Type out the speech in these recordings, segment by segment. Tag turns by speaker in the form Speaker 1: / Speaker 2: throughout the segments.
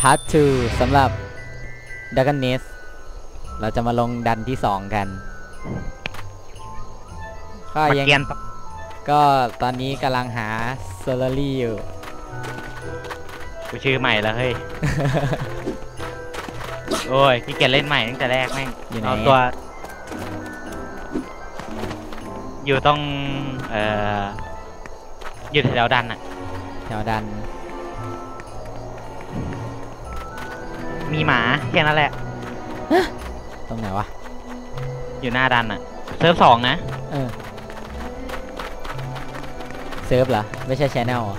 Speaker 1: พาร์ท 2สำหรับดัก o นเนสเราจะมาลงดันที่ 2 กันก็
Speaker 2: มา
Speaker 1: ยัง
Speaker 2: เกียน
Speaker 1: ก็ตอนนี้กำลังหาเซอร์รี่อยู่
Speaker 2: กูชื่อใหม่แล้วเฮ้ย โอ้ยพี่เกียนเล่นใหม่ตั้งแต่แรกแม่ง
Speaker 1: อยู่ไหน
Speaker 2: เอาตัว อยู่ต้อง เอ่ออยู่แถวๆดันอะ
Speaker 1: แถวดัน
Speaker 2: มีหมาแค่นั้นแหละ
Speaker 1: ตรงไหนวะ
Speaker 2: อยู่หน้าดันอะเซิร์ฟสองนะ
Speaker 1: เออ เซิร์ฟเหรอ ไม่ใช่ชแนลอะ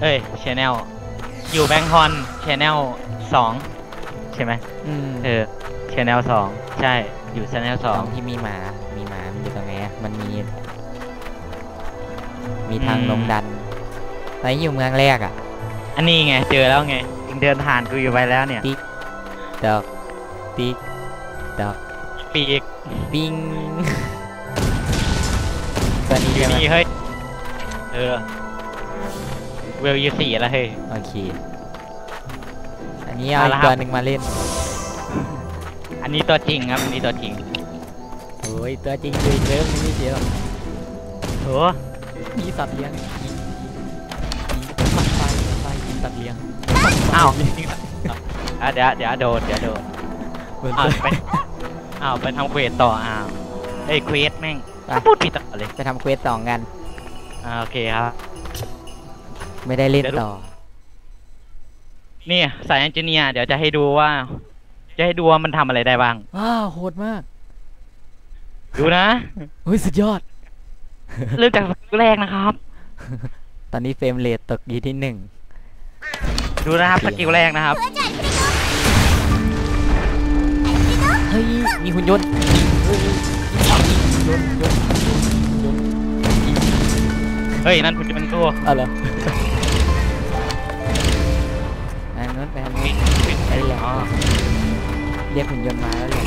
Speaker 2: เอ้ยชแนลอยู่แบงค์ฮอนชแนลสองใช่ไหม
Speaker 1: อืม
Speaker 2: เออชแนลสองใช่ อยู่ชแนลส
Speaker 1: ต
Speaker 2: อ
Speaker 1: รงงที่มีหมา มีหมา มันอยู่ตรงไหนอะมันมี มีทาง
Speaker 2: อืม
Speaker 1: ลงดันตอนนี้อยู่เมืองแรกอะ
Speaker 2: อันนี้ไง เจอแล้วไงยิง เดินผ่านกูอยู่ไปแล้วเนี่ย
Speaker 1: ดอกติ๊กดอก
Speaker 2: ปีก
Speaker 1: ปิ้งตัวนี้
Speaker 2: อยู่
Speaker 1: ใช่ไหม
Speaker 2: นี่เฮ้ย เออ เวลยูสี่แล้วเฮ้ย
Speaker 1: โอเค อันนี้เอา
Speaker 2: เอา
Speaker 1: อี
Speaker 2: ละ
Speaker 1: ก
Speaker 2: ครับ
Speaker 1: ตัวหนึ่งมาเล่น
Speaker 2: อันนี้ตัวจริงครับ อันนี้ตัวจริง
Speaker 1: โอ้ยตัวจริงคือเริ่มไม่เสียหรอก
Speaker 2: โห
Speaker 1: มีสัตว์เลี้ยงยิงยิงยิงปักไฟไฟยิงสัตว์เลี้ยง
Speaker 2: อ้าวอะเดี๋ยวเดี๋ยวโดนเดี๋ยวโดน
Speaker 1: เหมือน
Speaker 2: อ้าว
Speaker 1: ไป
Speaker 2: ไปอ้าวไปทำเควสต่ออ้าวเอ้ยเควสแม่ง
Speaker 1: ไป
Speaker 2: พูดผิดต่อเลย
Speaker 1: ไปทำเควสสองกัน
Speaker 2: อ่าโอเคครับ
Speaker 1: ไม่ได้เล่น
Speaker 2: เดี๋ยวดู
Speaker 1: ต่อ
Speaker 2: นี่สายเอนจิเนียร์เดี๋ยวจะให้ดูว่า จะให้ดูว่ามันทำอะไรได้บ้าง
Speaker 1: ว้าวโหดมาก
Speaker 2: ดูนะ
Speaker 1: เฮ้ยสุดยอด
Speaker 2: เริ่มจากแรกนะครับ
Speaker 1: ตอนนี้เฟรมเรทตกอยู่ที่หนึ่ง
Speaker 2: ดูนะครับสกิลแรกนะครับ
Speaker 1: เฮ้ยมีหุ่นยนต์เฮ้ยยนต์ยนต์ยนต์
Speaker 2: เฮ้ยนั่นคุณจะเป็นตัว
Speaker 1: เอาเหรออันนู้นไปทางนู้น
Speaker 2: ปิดปิด
Speaker 1: ไอ้แหละ
Speaker 2: อ๋อ
Speaker 1: เรียกหุ่นยนต์มาแล้วแหละ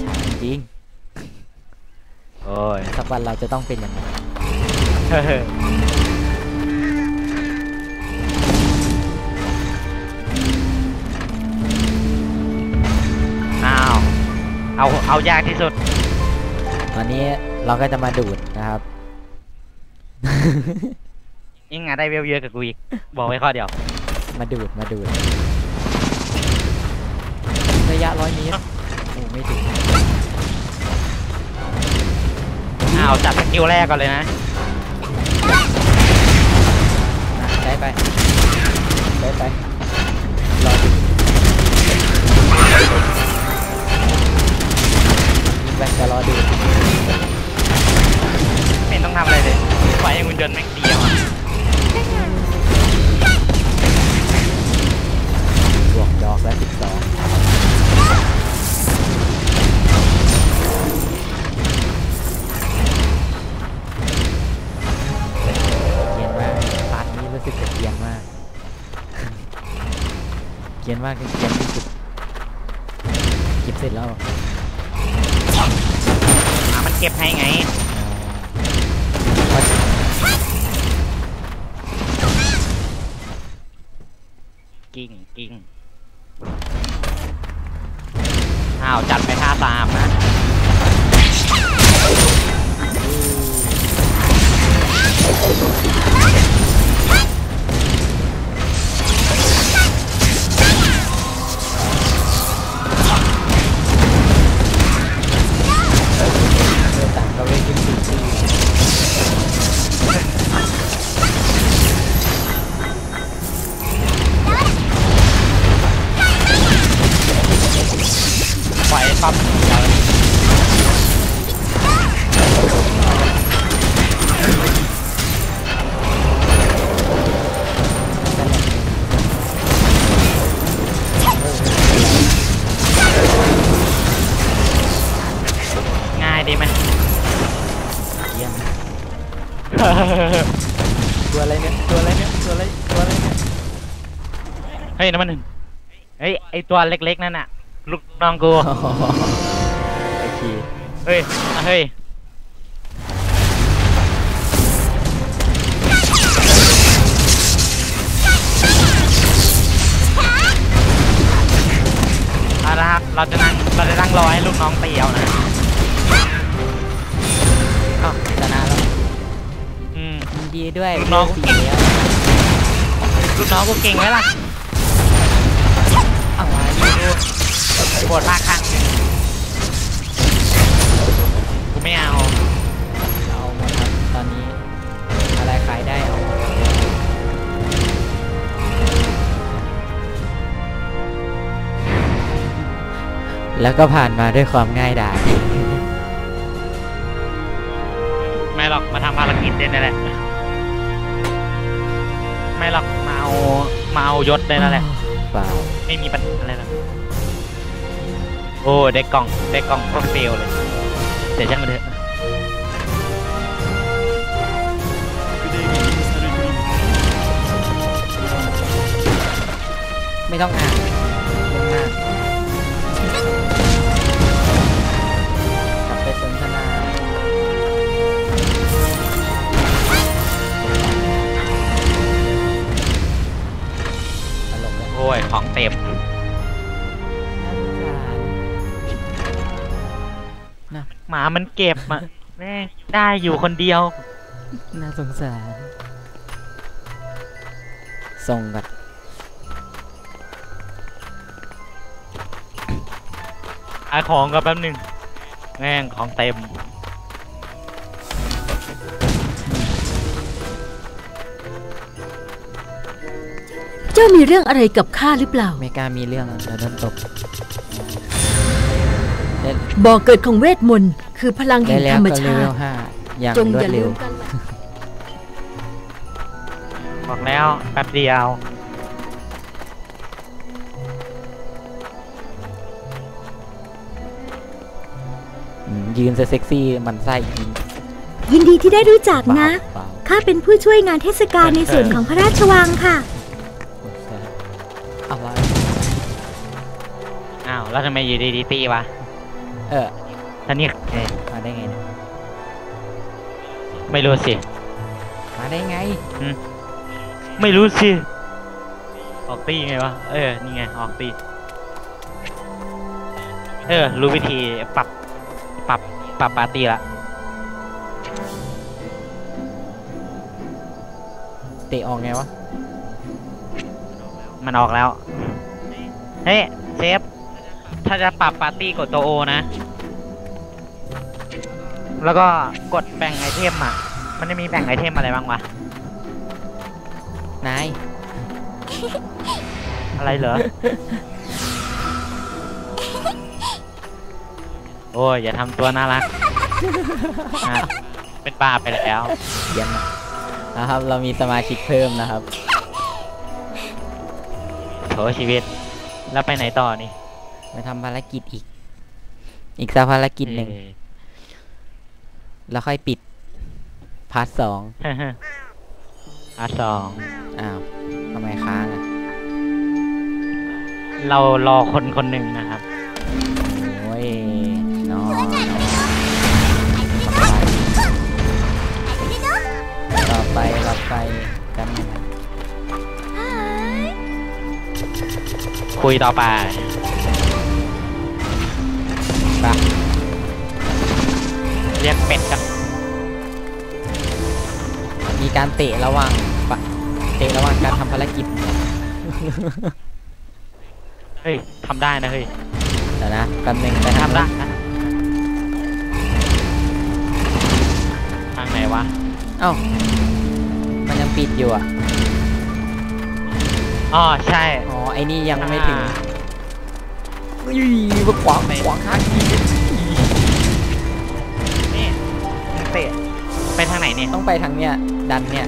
Speaker 1: ฉาจริง
Speaker 2: โอ้ย
Speaker 1: สักวันเราจะต้องเป็นอย่างนั้น
Speaker 2: เอาเอายากที่สุด
Speaker 1: ตอนนี้เราก็จะมาดูดนะครับ
Speaker 2: ยิ่งงานได้เวลเยอะกับกูอีก บอกไว้ข้อเดียว
Speaker 1: มาดูดมาดูดระยะร้อยเมตรโอ้ไม่ถึง
Speaker 2: อ้าวจัดสกิลแรกก่อนเลยนะ
Speaker 1: อะได้ไปได้ไปรอดูยิง ไปจะรอดู
Speaker 2: ไม่ต้องทำอะไรเลยปล่อยให้คุณยนต์แม่งเดียวอะ
Speaker 1: บวกดอกแล้วสิบสองเกรียนมากพาร์ทนี้รู้สึกจะเกรียนมาก เกรียนมากคือเกรียนที่สุดเก็บเสร็จแล้วเหร อะ
Speaker 2: มันเก็บให้ไง กิ้งกิ้งอ้าว จัดไปท่าตามนะ
Speaker 1: เอ เฮ้ยน้ำมัน
Speaker 2: หนึ่งเฮ้ยไอ
Speaker 1: ตัวเล็กๆนั่นน่ะลูกน้องกูโอเฮ้ย
Speaker 2: เฮ้ยอะนะครับเราจะนั่ง
Speaker 1: เรา
Speaker 2: จะนั่งรอให้ลูกน้องเตีเอานะ
Speaker 1: อ้าวชนะแล้ว
Speaker 2: อืม
Speaker 1: ดีด้วย
Speaker 2: ลูกน้อง
Speaker 1: กูเก่งลู
Speaker 2: กน้องกูเก่งไหมล่ะ ปวดมากข้างกูไม่เอา
Speaker 1: เอาหมดครับตอนนี้อะไรขายได้เอาหมดแล้วก็ผ่านมาด้วยความง่ายดาย
Speaker 2: ไม่หรอกมาทำภารกิจเด่นนั่นแหละไม่หรอกมาเอามาเอายศได้นั่นแหละ
Speaker 1: เปล่า
Speaker 2: ไม่มีปัญหาอะไรหรอกโอ้ได้กล่องได้กล่องก็เฟลเลยเดี๋ยวช่างมันเถอะ
Speaker 1: ไม่ต้องอ่าน ย
Speaker 2: โอ้ยของเต็ม
Speaker 1: น่าสงสารนะ
Speaker 2: หมามันเก็บอะแม่งได้อยู่คนเดียว
Speaker 1: น่าสงสาร ส่งกับ
Speaker 2: ขายของกันแป๊บหนึงแม่งของเต็ม
Speaker 3: เจ้ามีเรื่องอะไรกับข้าหรือเปล่า
Speaker 1: เมกามีเรื่องอะแล้วโดนตบได้
Speaker 3: บ่อเกิดของเวทมนต์คือพลัง
Speaker 1: ได้
Speaker 3: แห่ง
Speaker 1: แล้
Speaker 3: ธ
Speaker 1: ว
Speaker 3: รรม
Speaker 1: ก็เล
Speaker 3: ชา
Speaker 1: เว
Speaker 3: ติ
Speaker 1: ลห้าอย่าง
Speaker 3: จง
Speaker 1: รว
Speaker 3: อ
Speaker 1: ด
Speaker 3: ย่า
Speaker 1: เร็
Speaker 3: ลื
Speaker 1: ว
Speaker 3: มกันล่ะ
Speaker 2: บอกแล้วแป๊บเดียว
Speaker 1: อืมยืนเซ็กซี่มันไส้ยิง
Speaker 3: ยินดีที่ได้รู้จัก
Speaker 1: เปล่า
Speaker 3: นะ
Speaker 1: เปล่า
Speaker 3: ข้าเป็นผู้ช่วยงานเทศกาลในส่วนของพระราชวังค่ะ
Speaker 2: แล้วทำไมอยู่ดีๆตีวะ
Speaker 1: เออ
Speaker 2: ท่านนี่เอ๊ะ
Speaker 1: มาได้ไงเนี่ย
Speaker 2: ไม่รู้สิ
Speaker 1: มาได้ไง
Speaker 2: ไม่รู้สิ ออกตีไงวะ เออ นี่ไง ออกตี เออ รู้วิธีปรับ ปรับ ปรับปาร์ตี้ละ
Speaker 1: เตะออกไงวะ
Speaker 2: มันออกแล้ว เฮ้ยเซฟ ถ้าจะปรับปาร์ตี้กดตัวโอนะ แล้วก็กดแบ่งไอเทมอะ มันจะมีแบ่งไอเทมอะไรบ้างวะ
Speaker 1: นาย
Speaker 2: อะไรเหรอ โอ้ย อย่าทำตัวน่ารักอะเป็นบ้าไปแล้ว
Speaker 1: เยี่ยมนะนะครับ เรามีสมาชิกเพิ่มนะครับ
Speaker 2: โถชีวิต แล้วไปไหนต่อนี่
Speaker 1: ไปทำภารกิจอีก อีกสักภารกิจหนึ่ง
Speaker 2: เอ่
Speaker 1: แล้วค่อยปิด พาร์ทสอง
Speaker 2: ออาสอง
Speaker 1: อ้าวทำไมค้างอะ
Speaker 2: เรารอคนคนหนึ่งนะครับ
Speaker 1: โอ้ยนอนต่อไปต่อไปกันงนะ
Speaker 2: คุยต่อไป
Speaker 1: ไป
Speaker 2: เรียกเป็ดกัน
Speaker 1: มีการเตะระหว่างปะเตะระหว่างการทำภารกิจ
Speaker 2: เฮ้ยทำได้นะเฮ้ย
Speaker 1: เดี๋ยวนะกันหนึ่งไป
Speaker 2: ทำ
Speaker 1: ทำ
Speaker 2: ได้
Speaker 1: ละ
Speaker 2: นะทางไหนวะ
Speaker 1: เอ้า มันยังปิดอยู่อะ
Speaker 2: อ๋อใช่
Speaker 1: อ๋อไอ้นี่ยังไม่ถึง
Speaker 2: อ่า
Speaker 1: อุ้ยมาขวางขวางทา
Speaker 2: ง เตะไปทางไหนเนี่ย
Speaker 1: ต้องไปทางเนี้ยดันเนี่ย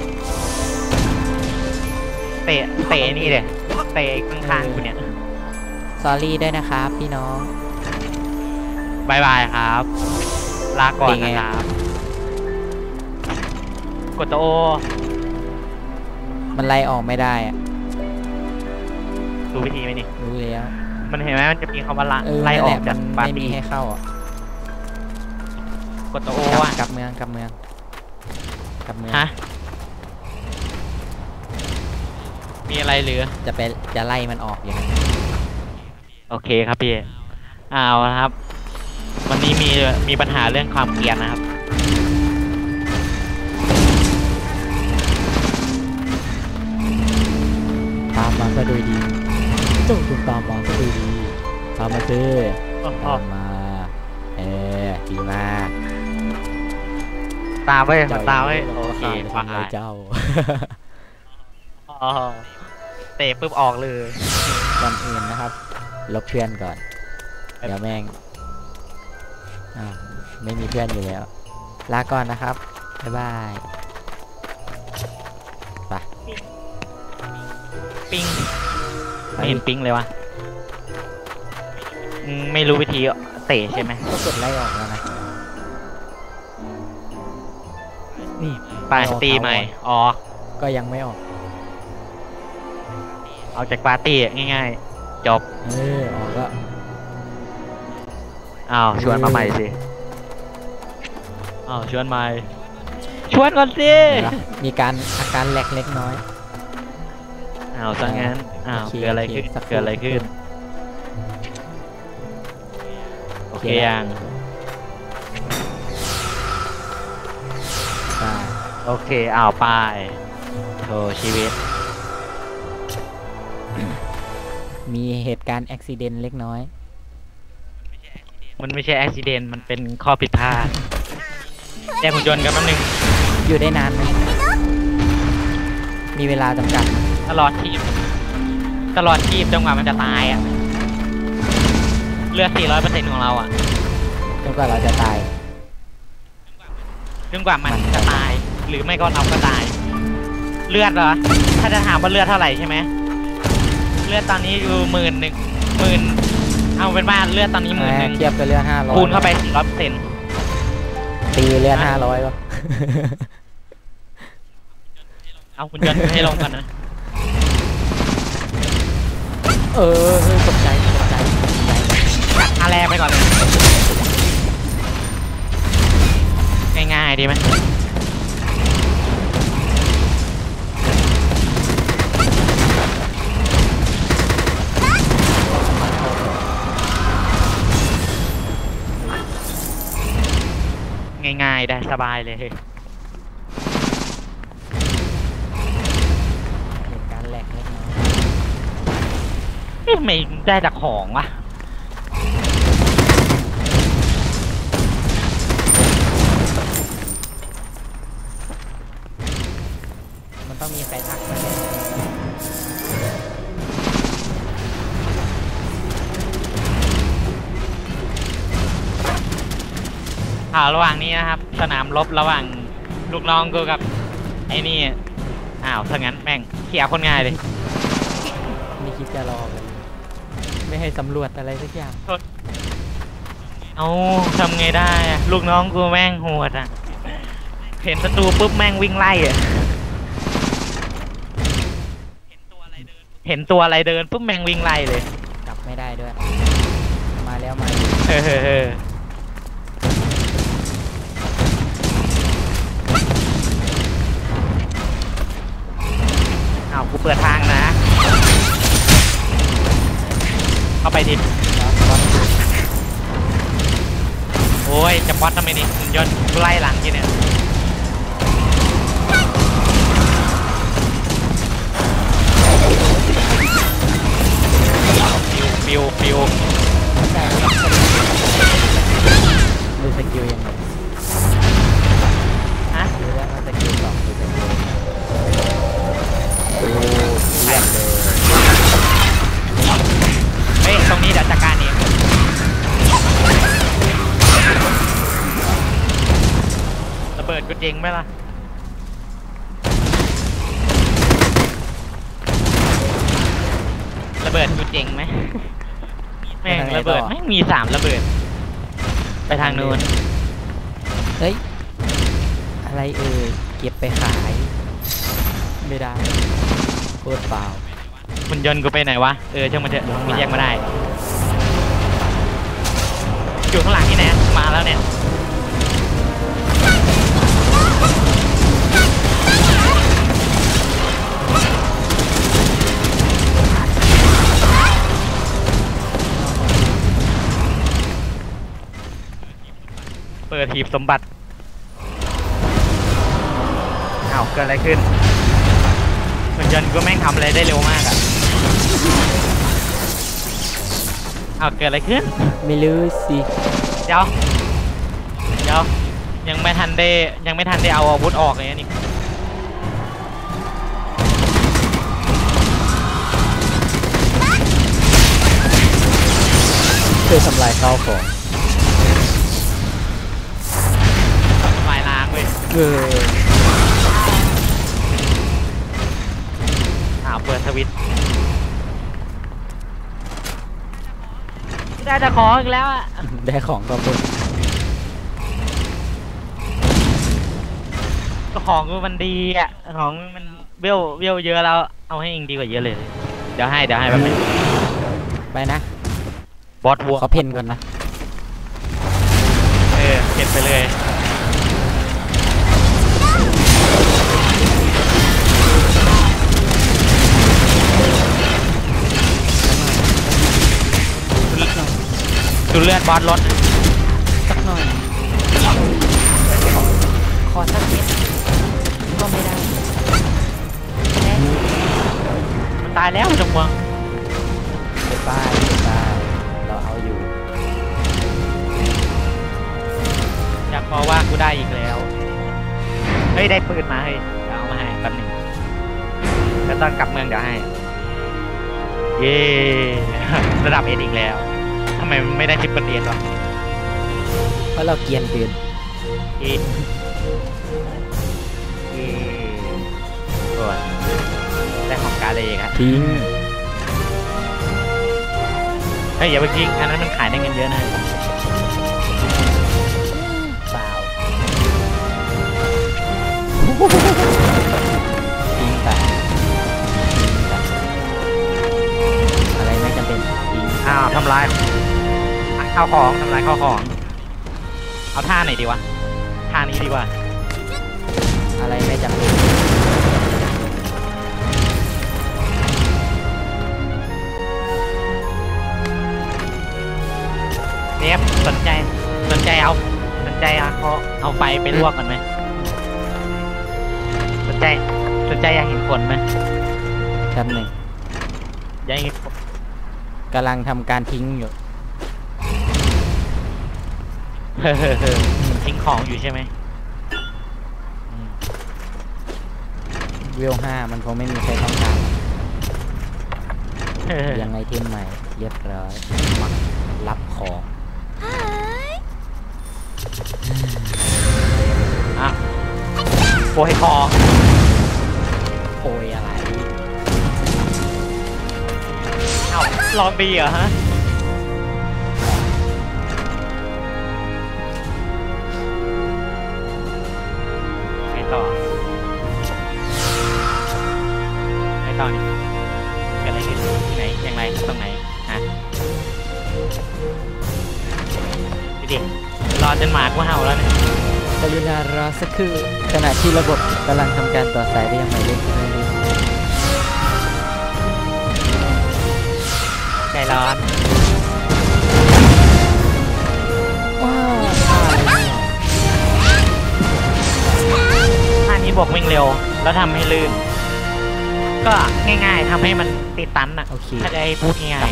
Speaker 2: เตะเตะนี่เลยเตะข้างๆกูเนี่ย
Speaker 1: สอรี่ด้วยนะครับพี่น้อง
Speaker 2: บายบายครับ ลาก่อน
Speaker 1: เป็นไง
Speaker 2: นะครับกดตัวโอ
Speaker 1: มันไล่ออกไม่ได้อะ
Speaker 2: รู้วิธีไหมนี่
Speaker 1: รู้แล้ว
Speaker 2: มันเห็นไหมมันจะมีคำว่าละ
Speaker 1: เออ
Speaker 2: ไล่ออก
Speaker 1: นั่นแหละ
Speaker 2: จาก
Speaker 1: มัน
Speaker 2: ปา
Speaker 1: ไม่
Speaker 2: ร์
Speaker 1: มี
Speaker 2: ตี้
Speaker 1: ให้เข้าอะ
Speaker 2: กดตัวโอก
Speaker 1: ลับ
Speaker 2: อะ
Speaker 1: กลับเมืองกลับเมืองกลับเมือง
Speaker 2: ฮะมีอะไรเหลือ
Speaker 1: จะไปจะไล่มันออกอย่างนั้น
Speaker 2: โอเคครับพี่เอาละครับ วันนี้มีมีปัญหาเรื่องความเกลียดนะครับ
Speaker 1: ตามมาซะโดยดีจงคุณตามมาซะโดยดีตามมาสิตามมาเออดีมาก
Speaker 2: ตามไว้ย
Speaker 1: เจ้
Speaker 2: ตามไว้ย
Speaker 1: โอ
Speaker 2: โอ
Speaker 1: เค
Speaker 2: เค
Speaker 1: ทำอะไรเจ้า
Speaker 2: อ๋อเตะปุ๊บออกเลย
Speaker 1: ก่อนอื่นนะครับ ลบเพื่อนก่อน เดี๋ยวแม่งอ้าวไม่มีเพื่อนอยู่แล้ว ลาก่อนนะครับ บ๊ายบายไป
Speaker 2: ปิ้งไม่เห็นปิ้งเลยวะอืมไม่รู้วิธีเตะใช่ไหม
Speaker 1: ก็กดไล่ออกแล้วนะ นี่
Speaker 2: ไป
Speaker 1: ออก
Speaker 2: ตี
Speaker 1: ถาวร
Speaker 2: ใหม่ออก
Speaker 1: ก็ยังไม่ออก
Speaker 2: ออกจากปาร์ตี้ง่าย ๆ จบ
Speaker 1: เออออกก็
Speaker 2: อ้าวชวนมาใหม่สิอ้าวชวนใหม่ชวนก่อนสิ
Speaker 1: เห็นปะมีการอาการแหลกเล็กน้อย
Speaker 2: อ้าวซะงั้นอ้าว
Speaker 1: โอเค
Speaker 2: เกิดอะไร
Speaker 1: โอเค
Speaker 2: ขึ้น
Speaker 1: สักครู่
Speaker 2: เกิดอะไรขึ้น โอเคยัง โอเคอ้าวไปโธชีวิต
Speaker 1: มีเหตุการณ์อุบิเหตุเล็กน้อย
Speaker 2: มันไม่ใช่อุบิเหตุมันเป็นข้อผิดพลาดแยกหุ่นยนต์กันแป๊บนึง
Speaker 1: อยู่ได้นานไหมมีเวลาจำกัดไหม
Speaker 2: ตลอดชีพตลอดชีพจนกว่ามันจะตายอะ เลือด 400%ของเราอะ
Speaker 1: จนกว่าเราจะตาย
Speaker 2: จนกว่ามันจะตาย หรือไม่ก็เราก็ตาย เลือดเหรอ ถ้าจะถามว่าเลือดเท่าไหร่ใช่ไหมเลือดตอนนี้อยู่หมื่นหนึ่งหมื่นเอาเป็นว่าเลือดตอนนี้หมื่นหนึ่ง
Speaker 1: เทียบกับเลือดห้าร้อย
Speaker 2: คูณเข้าไป400%
Speaker 1: ตีเลือดห้าร้อยป่ะ
Speaker 2: เอาคุณยนต์ให้ลงก่อนนะ
Speaker 1: เออเออตกใจตกใจตกใจ
Speaker 2: กัดอาแรกไปก่อนเลยง่ายๆดีไหม ง่ายๆ ได้สบายเลย
Speaker 1: เหตุการณ์แหลกเล็กน้อย
Speaker 2: เอ๊ะไม่ได้จากของวะ ข่าวระหว่างนี้นะครับ สนามรบระหว่างลูกน้องกูกับไอ้นี่ อ้าวถ้างั้นแม่งเขี่ยคนง่ายเลย
Speaker 1: ไม่คิดจะรอเลยไม่ให้สำรวจอะไรสักอย่าง
Speaker 2: เอาทำไงได้อะลูกน้องกูแม่งโหดอะ เห็นศัตรูปุ๊บแม่งวิ่งไล่อะ เห็นตัวอะไรเดินปุ๊บแม่งวิ่งไล่เลย
Speaker 1: จับไม่ได้ด้วย มาแล้วมา
Speaker 2: เฮ้อ กูเปิดทางนะ เข้าไปดิโอ้ย จะป๊อตทำไมนี่หุ่นยนต์กูไล่หลังกี่เนี่ยฟิวฟิว
Speaker 1: แต่ดูสกิลยังไง
Speaker 2: รงนี้เดี๋ยวจัดการเองระเบิดกูเจงไหมล่ะระเบิดกูเจงไหมแม่งระเบิดไม่งมีสามระเบิด ไปทางนู้น
Speaker 1: เฮ้ย อะไรเอ่ยเก็บไปขาย ไม่ได้โคตรเปล่า
Speaker 2: หุ่นยนต์กูไปไหนวะ เออช่างมันเถอะมีแยกมาได้ อยู่ข้างหลังนี่แนะ มาแล้วเนี่ยปิดหีบสมบัติอ้าวเกิดอะไรขึ้นหุ่นยนต์ก็แม่งทำอะไรได้เร็วมากอะ อ้าวเกิดอะไรขึ้น
Speaker 1: ไม่รู้สิ
Speaker 2: เดี๋ยวเดี๋ยวยังไม่ทันได้ยังไม่ทันได้เอาอาวุธออกเลยนะนี่
Speaker 1: เพื่อทำลายข้าวของ
Speaker 2: ฝ่ายล้างเว้ย
Speaker 1: เออ
Speaker 2: อ้าวเปิดสวิต ได้แต่ของอีกแล้วอะ
Speaker 1: ได้ของก็บน
Speaker 2: ก็ของมันดีอะ ของมันเวลเวลเยอะแล้วเอาให้เองดีกว่าเยอะเลย เดี๋ยวให้เดี๋ยวให้แบบนี้
Speaker 1: ไปนะ
Speaker 2: บอสวัว
Speaker 1: ขอเพนก่อนนะ
Speaker 2: เออเก็บไปเลย ดูเลือดบอสลด
Speaker 1: สักหน่อย ขอสักนิดก็ไม่ได้
Speaker 2: มันตายแล้วจงเมือง
Speaker 1: ไปป้ายไปป้ายเราเอาอยู่
Speaker 2: อยากบอกว่ากูได้อีกแล้ว เฮ้ย ได้ปืนมาเฮ้ยเดี๋ยวเอามาให้แป๊บหนึงแล้วตอนกลับเมืองเดี๋ยวให้ เย้ ระดับเอ็ดอีกแล้วทำไมมันไม่ได้ทิปเปิลเอ็ดวะ
Speaker 1: เพราะเราเกรียนเกิน
Speaker 2: เอ็ดเย้ส่วนได้ของกาเลยครับ
Speaker 1: ทิ้ง
Speaker 2: เฮ้ยอย่าไปทิ้งอันนั้นมันขายได้เงินเยอะนะ
Speaker 1: เปล่าทิ้งไปทิ้งไปอะไรไม่จำเป็นทิ้ง
Speaker 2: อ้าวทำลาย ข้าวของทำลายข้าวของ เอาท่าไหนดีวะท่านี้ดีกว่า
Speaker 1: อะไรไม่จำเป็น
Speaker 2: เนฟสนใจสนใจเอาสนใจเอาเขาเอาไฟไปลวกกันไหมสนใจสนใจอยากเห็นผลไหม
Speaker 1: แป๊บหนึ่ง
Speaker 2: อยากเห็นผล
Speaker 1: กำลังทำการทิ้งอยู่
Speaker 2: ทิ้งของอยู่ใช่ไหมอืม
Speaker 1: เวลห้ามันคงไม่มีใครต้องการ
Speaker 2: เฮ้อเฮ้อ
Speaker 1: ยังไงเทมใหม่ เรียบร้อยมารับของ
Speaker 2: อะโปรยของ
Speaker 1: โอยอะไร
Speaker 2: เอ้าลองดีเหรอฮะ ดูดิรอจนหมากูเห่าแล้วเนี่ย
Speaker 1: กรุณารอสักครู่ขณะที่ระบบกำลังทำการต่อสายไปยังหมายเลขที่ไม่รู้
Speaker 2: ใจร้อน
Speaker 1: ว้าว
Speaker 2: ท่านี้บอกวิ่งเร็ว แล้วทำให้ลื่น ก็ง่ายๆทำให้มันติดตันอะ
Speaker 1: โอเค
Speaker 2: ถ้าจะให้พูดง่าย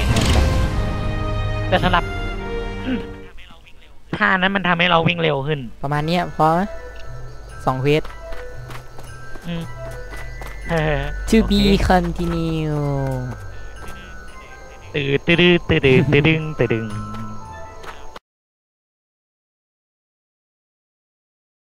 Speaker 2: ๆแต่สำหรับ ท่านั้นมันทำให้เราวิ่งเร็วขึ้น
Speaker 1: ประมาณเนี้ยพอไหมสองเวท
Speaker 2: อืมเออ
Speaker 1: to
Speaker 2: โอเค
Speaker 1: be continue
Speaker 2: ตื่นตื่นตื่นตื่นตื่นตื่นตื่น